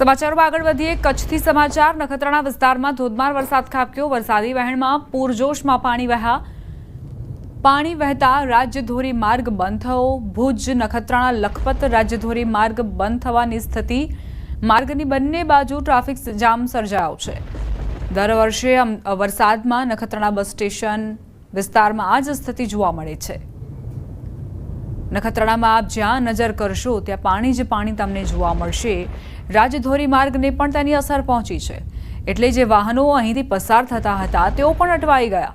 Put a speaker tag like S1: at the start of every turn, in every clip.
S1: સમાચારોમાં આગળ વધીએ. કચ્છથી સમાચાર. નખત્રાણા વિસ્તારમાં ધોધમાર વરસાદ ખાબક્યો. વરસાદી વહેણમાં પૂરજોશમાં પાણી વહ્યા. પાણી વહેતા રાજ્યધોરી માર્ગ બંધ થયો. ભુજ, નખત્રાણા, લખપત રાજ્યધોરી માર્ગ બંધ થવાની સ્થિતિ. માર્ગની બંને બાજુ ટ્રાફિક જામ સર્જાયો છે. દર વર્ષે વરસાદમાં નખત્રાણા બસ સ્ટેશન વિસ્તારમાં આ જ સ્થિતિ જોવા મળે છે. નખત્રાણામાં આપ જ્યાં નજર કરશો, ત્યાં પાણી જ પાણી તમને જોવા મળશે. રાજધોરી માર્ગને પણ તેની અસર પહોંચી છે. એટલે જે વાહનો અહીંથી પસાર થતા હતા, તેઓ પણ અટવાઈ ગયા.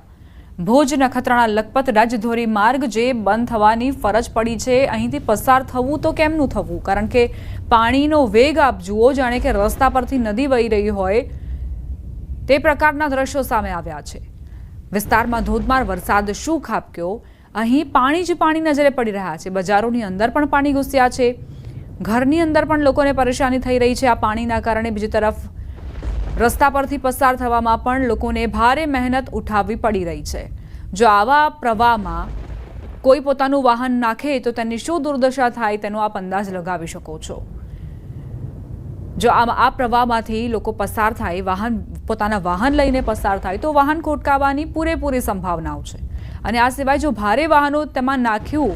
S1: ભુજ, નખત્રાણા, લખપત, રાજધોરી માર્ગ જે બંધ થવાની ફરજ પડી છે, અહીંથી પસાર થવું તો કેમનું થવું? કારણ કે પાણીનો વેગ આપ જુઓ, જાણે કે રસ્તા પરથી નદી વહી રહી હોય, તે પ્રકારના દ્રશ્યો સામે આવ્યા છે. વિસ્તારમાં ધોધમાર વરસાદ શું ખાબક્યો? અહીં પાણી જ પાણી નજરે પડી રહ્યા છે. બજારોની અંદર પણ પાણી ઘૂસ્યા છે. ઘરની અંદર પણ લોકોને પરેશાની થઈ રહી છે આ પાણીના કારણે. બીજી તરફ, રસ્તા પરથી પસાર થવામાં પણ લોકોને ભારે મહેનત ઉઠાવવી પડી રહી છે. જો આવા પ્રવાહમાં કોઈ પોતાનું વાહન નાખે તો તેની શું દુર્દશા થાય તેનો આપ અંદાજ લગાવી શકો છો. જો આમ આ પ્રવાહમાંથી લોકો પસાર થાય, વાહન પોતાના વાહન લઈને પસાર થાય તો વાહન ખોટકાવાની પૂરેપૂરી સંભાવનાઓ છે. અને આ સિવાય જો ભારે વાહનો તેમાં નાખ્યું,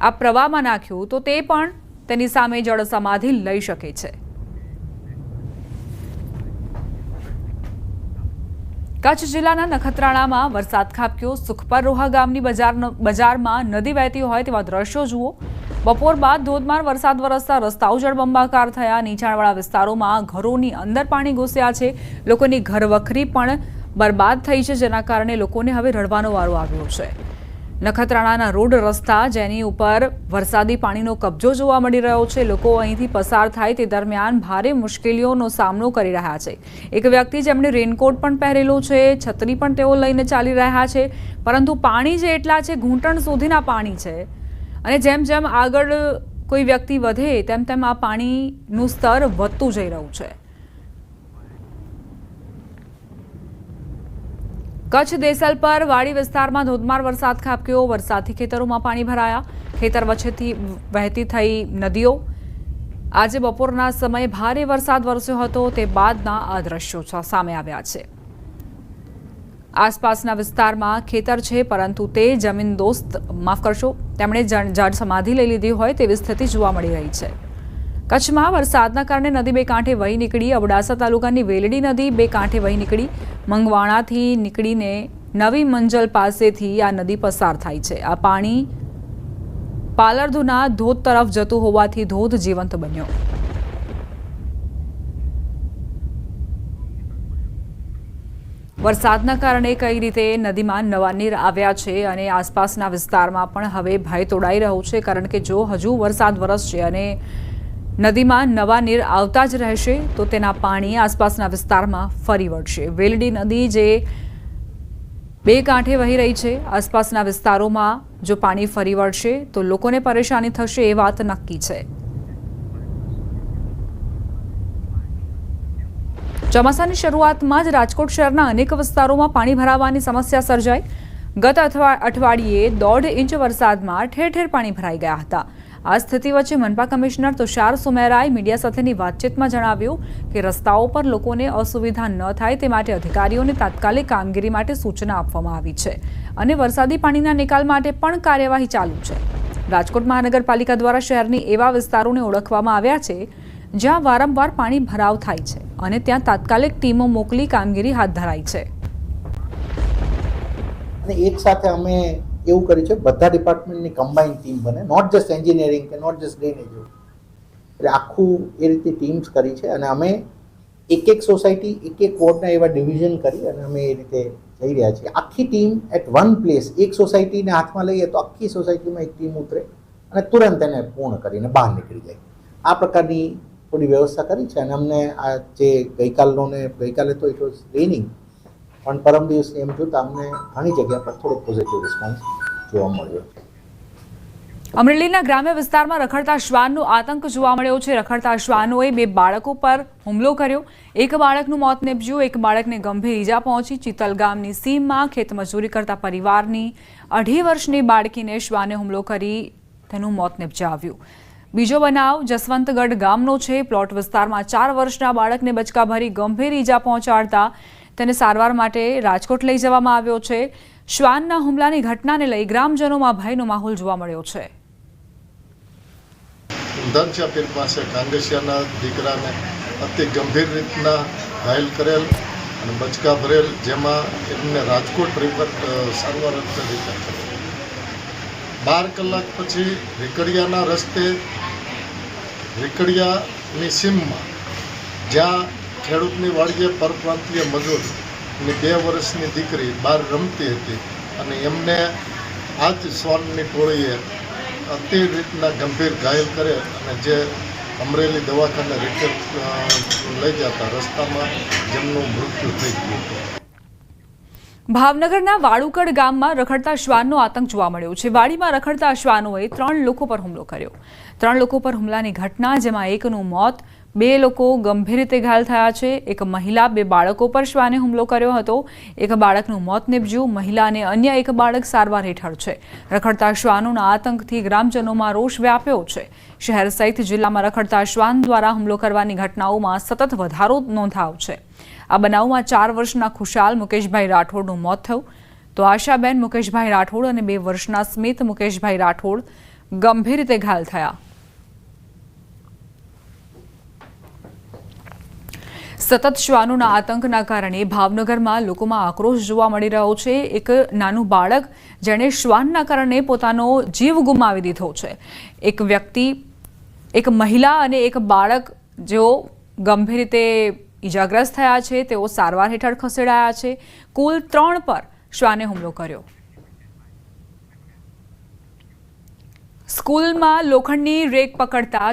S1: આ પ્રવાહમાં નાખ્યું, તો તે પણ તેની સામે જળ સમાધિ લઈ શકે છે. કચ્છ જિલ્લાના નખત્રાણામાં વરસાદ ખાબક્યો. સુખપર રોહા ગામની બજાર બજારમાં નદી વહેતી હોય તેવા દ્રશ્યો જુઓ. બપોર બાદ ધોધમાર વરસાદ વરસતા રસ્તાઓ જળબંબાકાર થયા. નીચાણવાળા વિસ્તારોમાં ઘરોની અંદર પાણી ઘૂસ્યા છે. લોકોની ઘરવખરી પણ બરબાદ થઈ છે, જેના કારણે લોકોને હવે રડવાનો વારો આવ્યો છે. નખત્રાણાના રોડ રસ્તા જેની ઉપર વરસાદી પાણીનો કબજો જોવા મળી રહ્યો છે. લોકો અહીંથી પસાર થાય તે દરમિયાન ભારે મુશ્કેલીઓનો સામનો કરી રહ્યા છે. એક વ્યક્તિ જેમણે રેનકોટ પણ પહેરેલો છે, છત્રી પણ તેઓ લઈને ચાલી રહ્યા છે. પરંતુ પાણી જે એટલા છે, ઘૂંટણ સુધીના પાણી છે. અને જેમ જેમ આગળ કોઈ વ્યક્તિ વધે, તેમ તેમ આ પાણીનું સ્તર વધતું જઈ રહ્યું છે. કચ્છ દેસલ પર વાડી વિસ્તારમાં ધોધમાર વરસાદ ખાબક્યો. વરસાદથી ખેતરોમાં પાણી ભરાયા. ખેતર વચ્ચેથી વહેતી થઈ નદીઓ. આજે બપોરના સમયે ભારે વરસાદ વરસ્યો હતો. તે બાદના આ દ્રશ્યો સામે આવ્યા છે. આસપાસના વિસ્તારમાં ખેતર છે, પરંતુ તે જમીન દોસ્ત, માફ કરશો, તેમણે જળ સમાધિ લઈ લીધી હોય તેવી સ્થિતિ જોવા મળી રહી છે. કચ્છમાં વરસાદના કારણે નદી બે કાંઠે વહી નીકળી. અબડાસા તાલુકાની વેલડી નદી બે કાંઠે વહી નીકળી. મંગવાણાથી નીકળીને નવી મંજલ પાસેથી આ નદી પસાર થાય છે. આ પાણી પાલરધુના ધોધ તરફ જતું હોવાથી ધોધ જીવંત બન્યો. વરસાદના કારણે કઈ રીતે નદીમાં નવા નીર આવ્યા છે અને આસપાસના વિસ્તારમાં પણ હવે ભય તોડાઈ રહ્યો છે, કારણ કે જો હજુ વરસાદ વરસશે અને નદીમાં નવા નીર આવતા જ રહેશે તો તેના પાણી આસપાસના વિસ્તારમાં ફરી વળશે. વેલડી નદી જે બે કાંઠે વહી રહી છે, આસપાસના વિસ્તારોમાં જો પાણી ફરી વળશે તો લોકોને પરેશાની થશે એ વાત નક્કી છે. ચોમાસાની શરૂઆતમાં જ રાજકોટ શહેરના અનેક વિસ્તારોમાં પાણી ભરાવાની સમસ્યા સર્જાઈ. ગત અઠવા અઠવાડિયે દોઢ ઇંચ વરસાદમાં ઠેર ઠેર પાણી ભરાઈ ગયા હતા. આ સ્થિતિ વચ્ચે મનપા કમિશનર તુષાર સુમેરાએ મીડિયા સાથેની વાતચીતમાં જણાવ્યું કે રસ્તાઓ પર લોકોને અસુવિધા ન થાય તે માટે અધિકારીઓને તાત્કાલિક કામગીરી માટે સૂચના આપવામાં આવી છે અને વરસાદી પાણીના નિકાલ માટે પણ કાર્યવાહી ચાલુ છે. રાજકોટ મહાનગરપાલિકા દ્વારા શહેરની એવા વિસ્તારોને ઓળખવામાં આવ્યા છે જ્યાં વારંવાર પાણી ભરાવ થાય છે અને ત્યાં તાત્કાલિક ટીમો મોકલી કામગીરી હાથ ધરાઈ છે.
S2: અને એક સાથે અમે એવું કર્યું છે? બધા ડિપાર્ટમેન્ટની કમ્બાઈન ટીમ બને. નોટ જસ્ટ એન્જિનિયરિંગ કે નોટ જસ્ટ ડ્રેનેજ એટલે આખું એ રીતે ટીમ્સ કરી છે અને અમે એક એક સોસાયટી એક એક વોર્ડના એવા ડિવિઝન કરી અને અમે એ રીતે જઈ રહ્યા છીએ. આખી ટીમ એટ વન પ્લેસ એક સોસાયટીને હાથમાં લઈએ તો આખી સોસાયટીમાં એક ટીમ ઉતરે અને તુરંત એને પૂર્ણ કરીને બહાર નીકળી જાય. આ પ્રકારની થોડી વ્યવસ્થા કરી છે અને અમને આ જે ગઈકાલનો ને ગઈકાલે તો ઇટ વોઝ રેનિંગ પણ પરમ દિવસની એમ જોતા અમને ઘણી જગ્યા પર થોડો પોઝિટિવ રિસ્પોન્સ જોવા મળ્યો.
S1: અમરેલીના ગ્રામ્ય વિસ્તારમાં રખડતા શ્વાનનો આતંક જોવા મળ્યો છે. રખડતા શ્વાનોએ બે બાળકો પર હુમલો કર્યો. એક બાળકનું મોત નીપજ્યું, એક બાળકને ગંભીર ઈજા પહોંચી. ચિતલ ગામની સીમમાં ખેતમજૂરી કરતા પરિવારની અઢી વર્ષની બાળકીને શ્વાને હુમલો કરી તેનું મોત નિપજાવ્યું. બીજો બનાવ, જસવંતગઢ ગામનો છે. પ્લોટ વિસ્તારમાં ચાર વર્ષના બાળકને બચકા ભરી ગંભીર ઈજા પહોંચાડતા તેને સારવાર માટે રાજકોટ લઈ જવામાં આવ્યો છે. શ્વાનના હુમલાની ઘટનાને લઈ ગ્રામજનોમાં ભયનો માહોલ જોવા મળ્યો છે.
S3: ધનશ્યા પીર પાસે કાંગસિયાના દીકરાને અતિ ગંભીર રીતના ઘાયલ કરેલ અને બચકા ભરેલ, જેમાં એમને રાજકોટ રિફર સારવાર અર્થે રિફર બાર કલાક પછી રીકડિયાના રસ્તે, રીકડિયાની સીમમાં જ્યાં ખેડૂતની વાડીએ પરપ્રાંતીય મજૂરની બે વર્ષની દીકરી બહાર રમતી હતી અને એમને આ જ સ્વાનની ટોળીએ અતિ રીતના ગંભીર ઘાયલ કરે અને જે અમરેલી દવાખાને રિફર લઈ જતા રસ્તામાં જેમનું મૃત્યુ થઈ ગયું
S1: ભાવનગરના વાળુકડ ગામમાં રખડતા શ્વાનનો આતંક જોવા મળ્યો છે. વાડીમાં રખડતા શ્વાનોએ ત્રણ લોકો પર હુમલો કર્યો. ત્રણ લોકો પર હુમલાની ઘટના, જેમાં એકનું મોત બે લોકો ગંભીર રીતે ઘાયલ થયા છે. એક મહિલા, બે બાળકો પર શ્વાને હુમલો કર્યો હતો. એક બાળકનું મોત નિપજ્યું. મહિલા અને અન્ય એક બાળક સારવાર હેઠળ છે. રખડતા શ્વાનોના આતંકથી ગ્રામજનોમાં રોષ વ્યાપ્યો છે. શહેર સહિત જિલ્લામાં રખડતા શ્વાન દ્વારા હુમલો કરવાની ઘટનાઓમાં સતત વધારો નોંધાવ છે. આ બનાવમાં ચાર વર્ષના ખુશાલ મુકેશભાઈ રાઠોડનું મોત થયું. તો આશાબેન, મુકેશભાઈ રાઠોડ અને બે વર્ષના સ્મિત મુકેશભાઈ રાઠોડ ગંભીર રીતે ઘાયલ થયા. સતત શ્વાનોના આતંકના કારણે ભાવનગરમાં લોકોમાં આક્રોશ જોવા મળી રહ્યો છે. એક નાનું બાળક જેણે શ્વાનના કારણે પોતાનો જીવ ગુમાવી દીધો છે. એક વ્યક્તિ, એક મહિલા અને એક બાળક જેઓ ગંભીર રીતે ઈજાગ્રસ્ત થયા છે. તેઓ સારવાર હેઠળ ખસેડાયા છે. કુલ ત્રણ પર શ્વાને હુમલો કર્યો. સ્કૂલમાં લોખંડની રેક પકડતા